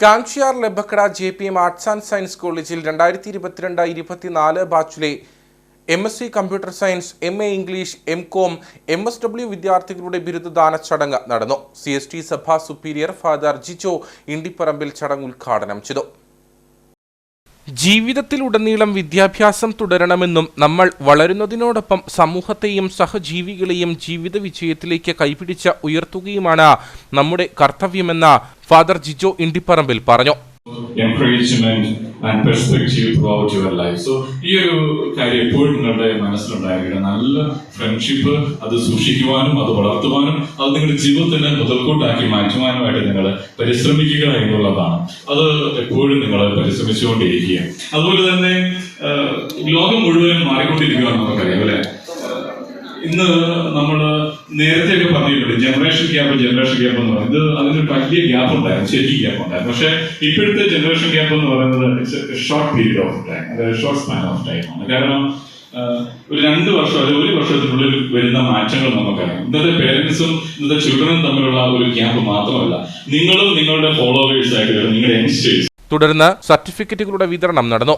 കാങ്ഷിയാർ ലബക്കട J P M arts and science കോളേജിൽ രണ്ടായിരത്തി ഇരുപത്തിരണ്ട് ഇരുപത്തിനാല് ബാച്ചിലെ M S C computer science M A English M com M S W വിദ്യാർത്ഥികളുടെ ബിരുദദാന ചടങ്ങ് നടന്നു. സി എസ് ടി സഭാ സുപ്പീരിയർ ഫാദർ ജിജോ ഇണ്ടിപ്പറമ്പിൽ ചടങ്ങ് ഉദ്ഘാടനം ചെയ്തു. ജീവിതത്തിലുടനീളം വിദ്യാഭ്യാസം തുടരണമെന്നും നമ്മൾ വളരുന്നതിനോടൊപ്പം സമൂഹത്തെയും സഹജീവികളെയും ജീവിത വിജയത്തിലേക്ക് കൈപിടിച്ച് ഉയർത്തുകയുമാണ് നമ്മുടെ കർത്തവ്യമെന്ന് ഫാദർ ജിജോ ഇണ്ടിപ്പറമ്പിൽ പറഞ്ഞു. Encouragement and perspective out your life so ഈ ഒരു കാര്യം എപ്പോഴും നിങ്ങളുടെ മനസ്സിലുണ്ടായിരിക്കണം. നല്ല ഫ്രണ്ട്ഷിപ്പ് അത് സൂക്ഷിക്കുവാനും അത് വളർത്തുവാനും അത് നിങ്ങളുടെ ജീവിതത്തിന് മുതൽക്കൂട്ടാക്കി മാറ്റുവാനുമായിട്ട് നിങ്ങൾ പരിശ്രമിക്കുക എന്നുള്ളതാണ്. അത് എപ്പോഴും നിങ്ങൾ പരിശ്രമിച്ചുകൊണ്ടിരിക്കുക. അതുപോലെ തന്നെ ലോകം മുഴുവനും മാറിക്കൊണ്ടിരിക്കുക അല്ലെ ഇന്ന് നമ്മൾ നേരത്തെ നേരത്തെയൊക്കെ പറഞ്ഞിട്ടുണ്ട് ജനറേഷൻ ഗ്യാപ്പ് ജനറേഷൻ ഗ്യാപ്പ് എന്ന് പറയുന്നത് ഇത് അതിനൊരു വലിയ ഗ്യാപ്പ് ഉണ്ടായിരുന്നു ശരിക്കും ഗ്യാപ്പ് ഉണ്ടായിരുന്നു. പക്ഷെ ഇപ്പോഴത്തെ ജനറേഷൻ ഗ്യാപ്പ് എന്ന് പറയുന്നത് ഷോർട്ട് പീരീഡ് ഓഫ് ടൈം അതായത് ഷോർട്ട് സ്പാൻ ഓഫ് ടൈം ആണ്. കാരണം ഒരു രണ്ട് വർഷം അല്ലെങ്കിൽ ഒരു വർഷത്തിനുള്ളിൽ വരുന്ന മാറ്റങ്ങൾ നമുക്കറിയാം. ഇന്നത്തെ പേരൻസും ഇന്നത്തെ ചിൽഡ്രനും തമ്മിലുള്ള ഒരു ഗ്യാപ്പ് മാത്രമല്ല. നിങ്ങളും നിങ്ങളുടെ ഫോളോവേഴ്സ് ആയിട്ട് നിങ്ങളുടെ യങ്സ്റ്റേഴ്സ് തുടർന്ന് സർട്ടിഫിക്കറ്റുകളുടെ വിതരണം നടന്നു.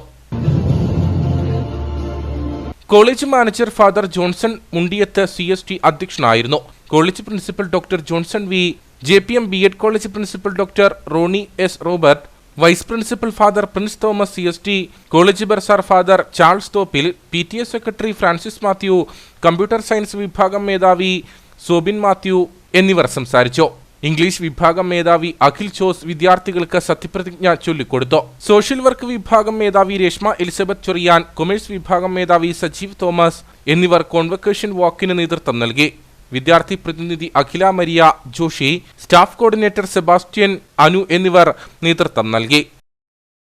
College manager father Johnson Mundiyath C S T അധ്യക്ഷനായിരുന്നു. College principal doctor Johnson V J P M B Ed college principal doctor Rony S Robert vice principal father Prince Thomas C S T college bursar father Charles Thoppil P T A secretary Francis Mathew computer science വിഭാഗം മേധാവി സോബിൻ മാത്യു എന്നിവർ സംസാരിച്ചു. English വിഭാഗം മേധാവി അഖിൽ ജോസ് വിദ്യാർത്ഥികൾക്ക് സത്യപ്രതിജ്ഞ ചൊല്ലിക്കൊടുത്തു. Social work വിഭാഗം മേധാവി രേഷ്മ എലിസബത്ത് ചൊറിയാൻ കൊമേഴ്സ് വിഭാഗം മേധാവി സജീവ് തോമസ് എന്നിവർ കോൺവക്കേഷൻ വാക്കിന് നേതൃത്വം നൽകി. വിദ്യാർത്ഥി പ്രതിനിധി Akhila Maria Joshi staff coordinator Sebastian Anu എന്നിവർ നേതൃത്വം നൽകി.